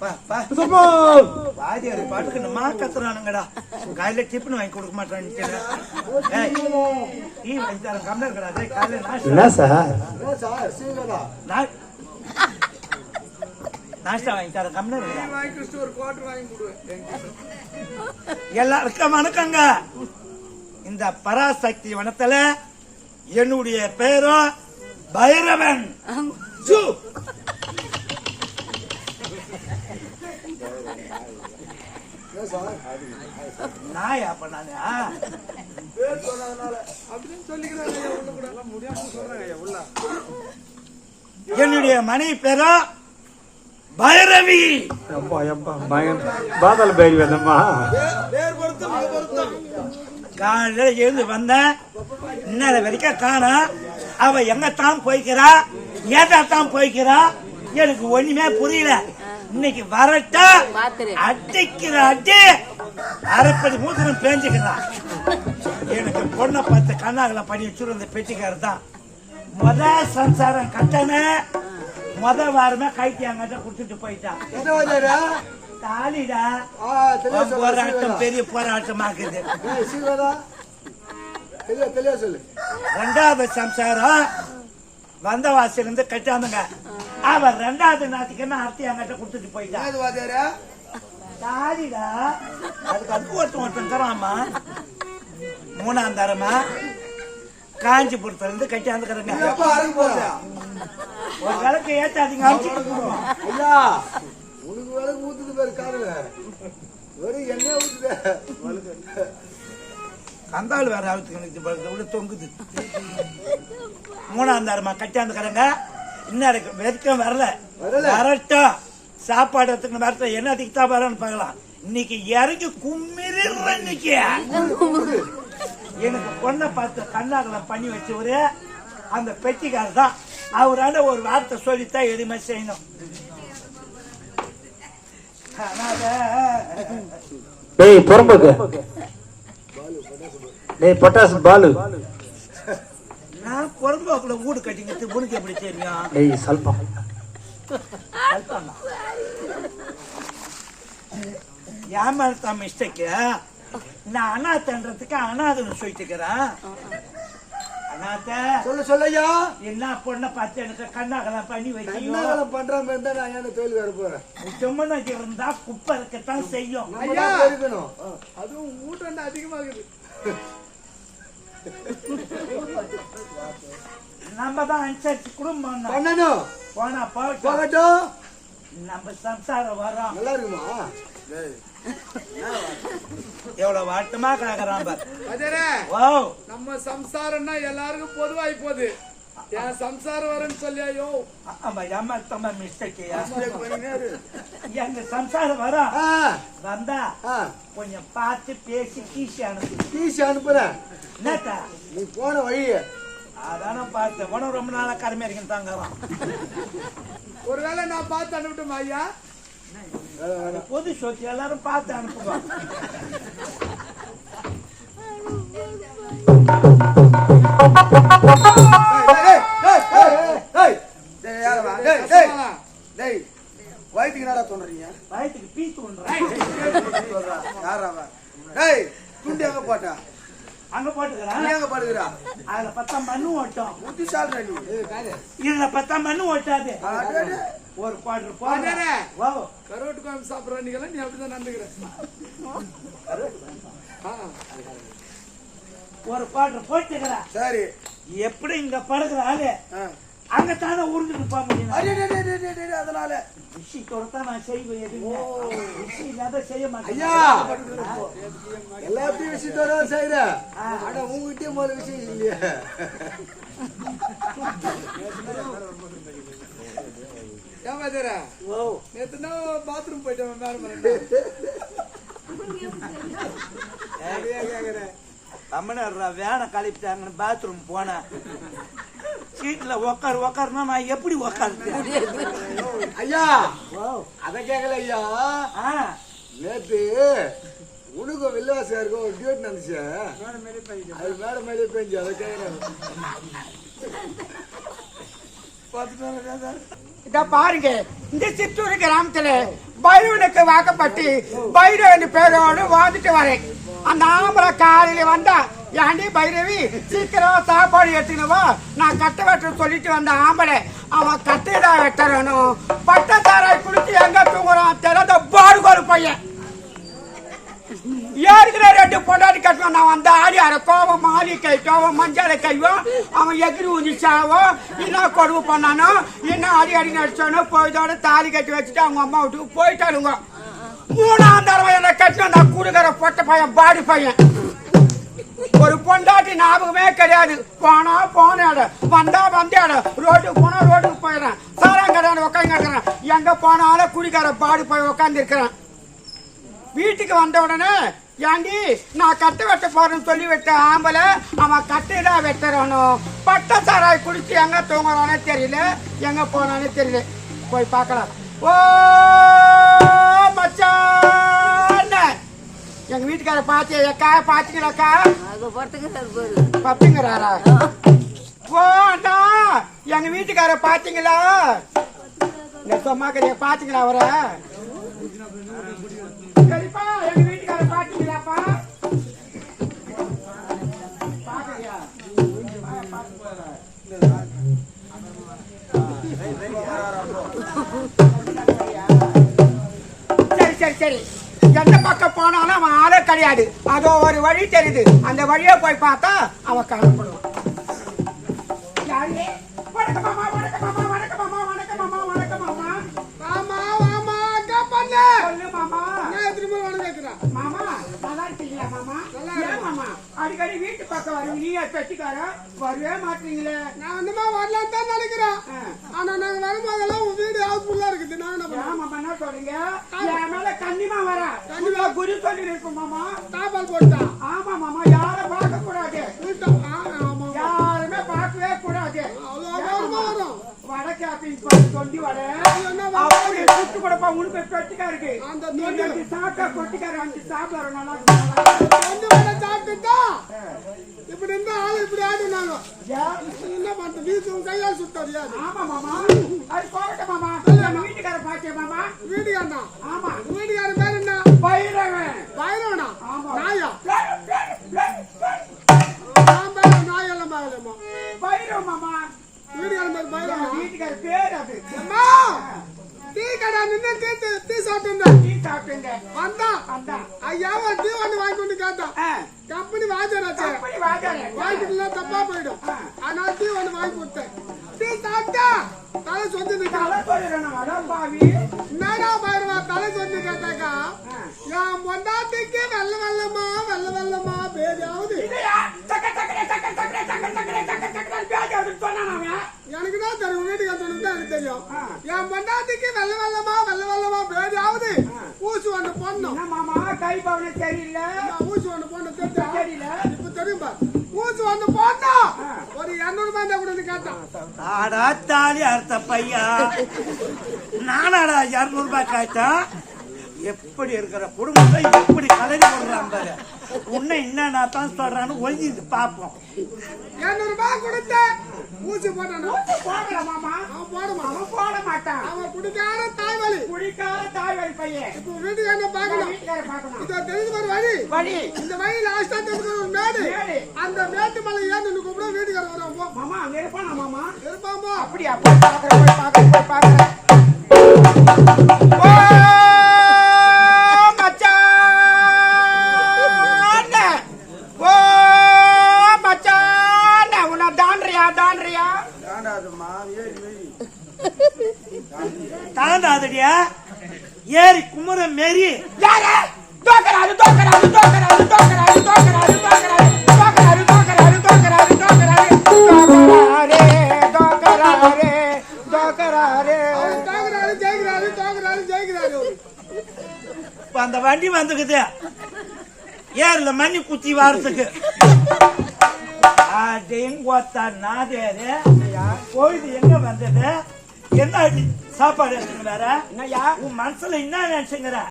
பா, பா. வாத்தியார் பாட்டுக்கு நம்ம கத்துறானுங்கடா. காலையில டிஃபன் வாங்கி கொடுக்க மாட்டான்னு என்ன சார்? நாஷ்டா வாங்கி வாங்கி கொடுவேன் எல்லாருக்கும் வணக்கங்க. இந்த பராசக்தி வனத்துல என்னுடைய பேரும் பைரவன். சு. நாயா? பேர் உள்ள என்னுடைய மனைவி பேரும் பைரவி. எப்பா எப்பா பயம் பாதாள பைரவி வந்தம்மா காலையில எழுந்து வந்தேன். இன்னும் வரைக்கும் காணோம் அவ எங்க தான் போய்க்கிறா? ஏதா தான் போய்க்கிறா? எனக்கு ஒண்ணுமே புரியல. இன்னைக்கு வரட்டா. அடிக்கிற அடி. அரைப்படி மூத்திரம் பேஞ்சுக்கிறான் எனக்கு பொண்ணை பார்த்து கண்ணாகல பண்ணி வச்சிருந்த பெட்டிக்காரர் தான். முத சம்சாரம் கட்டன முத வாரமே கைத்தியாங்கிட்ட கொடுத்துட்டு போயிட்டான் தாலிடா போராட்டம் பெரிய போராட்டமாக்குது. ரெண்டாவது சம்சாரம் வந்த வாசல் இருந்து கட்டாந்துங்க அவன் ரெண்டாவது நாத்துக்குமே அர்த்தி அங்கிட்ட கொடுத்துட்டு வாஜாரா தாலிடா அதுக்கு அது ஒருத்தன் ஒருத்தன் தராமா மூணாம் தரமா? காஞ்சிபுரத்துல இருந்து கட்டியாந்துக்கிறங்க ஒரு விளக்கு ஏத்தாதீங்க பேரு காதுல வெறும் எண்ணெய் ஊத்துது கந்தாள் வேற ஆகுது உள்ள தொங்குது. மூணாம் தரமா கட்டியாந்துக்கிறங்க. இன்னும் வரைக்கும் வரல. வரல. வரட்டும். சாப்பாடு எடுத்துக்கணும் வரட்டும். என்ன அதுக்கு தான் வரன்னு பார்க்கலாம். இன்னைக்கு இறங்கி கும்மிடுற இன்னைக்கு. எனக்கு பொண்ணை பார்த்து கண்ணாகலம் பண்ணி வச்சவரு அந்த பெட்டிக்காரர் தான். அவரால ஒரு வார்த்தை சொல்லித்தான் எதுவுமே செய்யணும். டேய் புறம்போக்கு. டேய் பொட்டாஸ் பாலு. நான் புறம்போக்குல வீடு கட்டிங்கிறது உனக்கு எப்படி தெரியும்? டேய் சல்பம். அல்பமா. என் மேல தான் மிஸ்டேக்கு. நான் அனாத்தன்றதுக்கு அனாதன்னு சொல்லிட்டுக்கிறேன் அனாத்த சொல்லு சொல்லையா? என்ன பொண்ணை பார்த்து எனக்கு கண்ணாகலாம் பண்ணி வைக்கியோ கண்ணாகலம் பண்றாம இருந்தா நான் ஏன் தொழில் வர போறேன்? சும்மனக்கு இருந்தா குப்பை இருக்கத்தான் செய்யும். தான் அதுவும் ஊட்டம் அதிகமா இருக்குது நம்ம தான் அனுசரிச்சு குடும்பம் பண்ணணும். போனா போகட்டும். நம்ம சம்சாரம் வரோம். நல்லா இருக்குமா? எவ்வளவு வாட்டமா கிடக்குறான் ஓ நம்ம சம்சாரம்னா எல்லாருக்கும் பொதுவாகி போகுது. என் சம்சாரம் வரேன்னு சொல்லியாயோ? ஆமா ஏமா தம்ம மிஸ்டேக் எங்க சம்சாரம் வரோம். ஆ. வந்தா ஆ. கொஞ்சம் பார்த்து பேசி கீசி அனுப்பு. டிசி அனுப்புறேன் என்னத்தா? நீ போன வழி அதான பார்த்தேன். உனக்கு ரொம்ப நாளா கருமையா இருக்குன்னு தாங்கலாம் ஒருவேளை நான் பார்த்து அனுப்பிட்டோமா ஐயா? பொது சொத்து எல்லாரும் பார்த்து அனுப்புவோம் வயிற்றுக்கு என்னடா தோன்றீங்க வயிற்றுக்கு பீ தோன்றேன் யாரா அவன்? டேய் துண்டு எங்க போட்டா அங்க நீ போட்டுக்கிறேன் எங்க படுகிறா அதுல பத்தா மண்ணு ஓட்டும் புத்திசாலி நீ இதுல பத்தா மண்ணு ஓட்டாது. ஒரு. போடுறேன் ஓ கருவாட்டு குழம்பு சாப்பிட்ற நீங்களாம் நீ அப்படிதான் நடந்துக்கிற ஆ. ஒரு குவார்டர் போட்டுக்கிறேன் சரி. எப்படி இங்க படுக்கிற ஆளு. அங்க தானே உருண்டுட்டு போக முடியும். அதனால. விஷயத்தோட தான் நான் செய்வேன் எதுவுமே. விஷயம் இல்லாத செய்ய மாட்டேன். ஐயா. எல்லாத்தையும் விஷயத்தோட செய்யற ஆனா உங்ககிட்டயே முதல்ல விஷயம் இல்லையே. ஏன் அஜரே ஓ நேத்து தான் பாத்ரூம் போயிட்டேன் பண்ண தமிழர் வேனை கழிப்பிட்டாங்கன்னு பாத்ரூம் போனேன் சீட்ல உக்கார் உக்காருனா நான் எப்படி உக்காருது ஐயா அத கேக்கல ஐயா ஆ. நேத்து உனக்கும் வில்லவாசியாருக்கும் ஒரு டியூட் நடந்துச்சு? அது மேல மேலே பெஞ்சு அதை இத பாருங்க இந்த சித்தூர் கிராமத்துல பைரவனுக்கு வாக்கப்பட்டு பைரவன் பேரோடு வாழ்ந்துட்டு வரேன். அந்த ஆம்பளை காலையில வந்தா ஏண்டி பைரவி சீக்கிரம் சாப்பாடு எடுத்துனவா நான் கட்ட வெட்ட சொல்லிட்டு வந்த ஆம்பளை அவன் கட்டையிடா வெட்டறனும் பட்டத்தாராய் குடிச்சு எங்க தூங்குறான்? திறந்த பாடுகோரு பையன். ஏற்கனவே ரெண்டு பொண்டாட்டி கட்டுவான் நான் வந்த ஆடி அரை கோவம் மாலி கை கோவம் மஞ்சள் கையும் அவன் எகிரி ஊதிச்சாவோ என்ன கொடுவு பண்ணானோ என்ன அடி அடி நடிச்சானோ போயிட்டோட தாலி கட்டி வச்சுட்டு அவங்க அம்மா வீட்டுக்கு போயிட்டாளுங்க. மூணாம் தடவை என்ன கட்டின நான் குடுக்கிற பொட்டை பையன் பாடி பையன். ஒரு பொண்டாட்டி ஞாபகமே கிடையாது. போனா போனாடு வந்தா வந்தாடு ரோட்டுக்கு போனா ரோட்டுக்கு போயிடுறேன். சாராம் கடையாடு உட்காந்து இருக்கிறேன் எங்க போனாலும் குடிக்கார பாடி போய் உட்காந்து இருக்கிறேன். வீட்டுக்கு வந்த உடனே ஏண்டி நான் கட்டு வெட்ட போறேன்னு சொல்லி விட்ட ஆம்பளை அவன் கட்டையில வெட்டுறணும் பட்ட சாராய் குடிச்சு எங்க தூங்குறானே தெரியல. எங்க போனானே தெரியல. போய் பார்க்கலாம். ஓ மச்சான். எங்க வீட்டுக்கார பாத்தி அக்கா பாரு பப்பிங்கிறாரா அண்ணா எங்க வீட்டுக்கார பாத்தீங்களா? இந்த சொம்மாக்கறிய பாத்தீங்களா அவரை? சரிப்பா எங்க சரி சரி சரி. எந்த பக்கம் போனாலும் அவன் ஆளே கிடையாது. அதோ ஒரு வழி தெரியுது. அந்த வழியை போய் பார்த்தா அவன் காணப்படுவான். பக்கம். வருவீங்க, வரவே மாட்டீங்களே? நான் வந்துமா வரலாம் தான் நினைக்கிறேன். ஆனா நாங்க வரும்போதெல்லாம் வீடு ஹவுஸ்ஃபுல்லா இருக்குது. நான் என்ன சொல்றீங்க? என் மேல கண்ணிமா வர. கண்ணிமா. குரு சொல்லி இருக்கும் மாமா. தாப்பால் போட்டா? ஆமா மாமா. யார பார்க்க கூடாது? யாருமே பார்க்கவே கூடாது. தொண்டி வட. சுட்டு கொடுப்பா உனக்கு பெட்டிக்கா இருக்கு. சாப்பிட்டா கொட்டிக்கார அஞ்சு சாப்பிட நல்லா கேட்டுட்டா இப்படி இருந்தா ஆளு இப்படி ஆடினாலும் என்ன பண்ற வீட்டு உன் கையால் சுத்தாது யாரு? ஆமா மாமா. அது போகட்டும் மாமா. வீட்டுக்கார பாத்தியா மாமா? வீட்டுக்காரனா? ஆமா. வீட்டுக்கார பேர் என்ன? பைரவன். பைரவனா? நாயா? நாயெல்லாம் பாக்கலாமா பைரவ மாமா. வீட்டுக்கார பேர் பைரவன்? வீட்டுக்கார டீ கடை நின்று டீ டீ- சாப்பிட்டு டீ சாப்பிட்டுங்க வந்தான் அந்த ஐயா ஒரு டீ ஒன்று வாங்கி கொண்டு கேட்டான் கம்பெனி வாஜராச்சே அப்படி வாஜாரு வாங்கிட்டு தப்பா போயிடும். அதனால டீ ஒன்று வாங்கி கொடுத்தேன். டீ சாப்பிட்டா தலை சொந்து என்னடா பைரவா தலை சொந்து கேட்டாக்கா? என் பொண்டாட்டிக்கு வெள்ள வெள்ளமா வெள்ள வெள்ளமா பேஜாவது சொன்னான் அவன் எனக்கு தான் தெரியும் வீட்டுக்கு சொன்னது தான் எனக்கு தெரியும். என் பொண்டாட்டிக்கு வெள்ள வெள்ளமா வெள்ள வெள்ளமா பேஜாவது ஊசி ஒன்று போடணும். என்ன மாமா கை பவனே சரியில்லை? நான் ஊசி ஒன்று போடணும் தெரிஞ்சா தெரியல இப்ப தெரியும் ஊசி ஒன்று போடணும். ஒரு இரநூறு ரூபாய் கூட கேட்டான். ஆடா தாலி அறுத்த பையா நானாடா இருநூறு ரூபாய் காய்ச்சா எப்படி இருக்கிற குடும்பத்தை எப்படி கலரி போடுறான் பாரு. உன்னை என்ன தான் சொல்றான்னு ஒழிஞ்சு பார்ப்போம். இரநூறு ரூபாய் கொடுத்தேன் ஊசி போட்டானா போடல மாமா. அவன் போடுமா? அவன் போட மாட்டான். அவன் குடிக்கார தாய்வலி குடிக்காத தாய் வழி பையன். இப்போ வீட்டுக்கு என்ன பார்க்கணும். வீட்டுக்கார பார்க்கணும். இதோ தெரிஞ்சு ஒரு வழி. வழி. இந்த வழி லாஸ்டா தெரிஞ்சு ஒரு மேடு. அந்த மேட்டு மலை ஏன்னு கூப்பிட வீட்டுக்கார வரும் போ. மாமா அங்க இருப்பானா மாமா. பாக்குறேன் போய் பாக்குறேன் போய் பாக்குறேன் தாண்டாதடியா? ஏறி குமுற மாரி யாரு? தோக்கறாரு தோக்கறாரு தோக்கறாரு தோக்கறாரு தோக்கறாரு தோக்கறாரு தோக்கறாரு தோக்கறாரு தோக்கறாரு தோக்கறாரு. தோக்கறாரு தோக்கறாரு அவர் தோக்குறாரு ஜெயிக்கிறாரு தோக்குறாரு ஜெயிக்கிறாரு. அந்த வண்டி வந்துக்குது. ஏர்ல மண்ணி குத்தி வாரத்துக்கு. நாதேரு பொழுது எங்க வந்தது? என்ன சாப்பாடு எடுத்துங்க வேற உன் மனசுல என்ன நினைச்சுங்கிற?